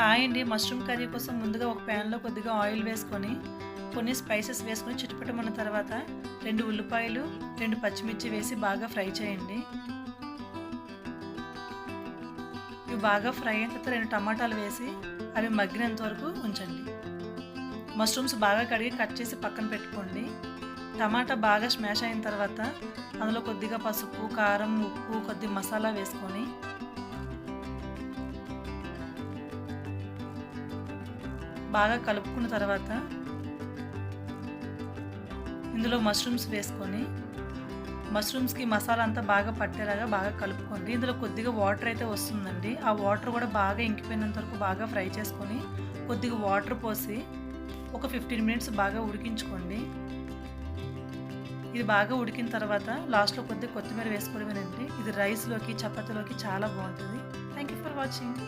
Hi అండి mushroom curry కోసం ముందుగా ఒక ప్యాన్లో కొద్దిగా ఆయిల్ వేసుకొని కొన్ని స్పైసెస్ వేసుకొని చిటపటమన్న తర్వాత రెండు ఉల్లిపాయలు రెండు పచ్చిమిర్చి వేసి బాగా ఫ్రై చేయండి. ఇవి బాగా ఫ్రై అయిన తర్వాత రెండు టమాటాలు వేసి అవి మగ్గినంత వరకు ఉంచండి. మష్రూమ్స్ బాగా కడిగి కట్ చేసి పక్కన పెట్టుకోండి. టమాటా బాగా స్మాష్ అయిన తర్వాత అందులో కొద్దిగా పసుపు కారం ఉప్పు కొద్ది మసాలా వేసుకొని బాగా కలుపుకున్న తర్వాత ఇందులో మష్రూమ్స్ వేసుకొని మష్రూమ్స్కి మసాలా అంతా బాగా పట్టేలాగా బాగా కలుపుకోండి. ఇందులో కొద్దిగా వాటర్ అయితే వస్తుందండి. ఆ వాటర్ కూడా బాగా ఇంకిపోయినంత వరకు బాగా ఫ్రై చేసుకొని కొద్దిగా వాటర్ పోసి ఒక ఫిఫ్టీన్ మినిట్స్ బాగా ఉడికించుకోండి. ఇది బాగా ఉడికిన తర్వాత లాస్ట్లో కొద్దిగా కొత్తిమీర వేసుకోవడమేనండి. ఇది రైస్లోకి చపాతీలోకి చాలా బాగుంటుంది. Thank you for watching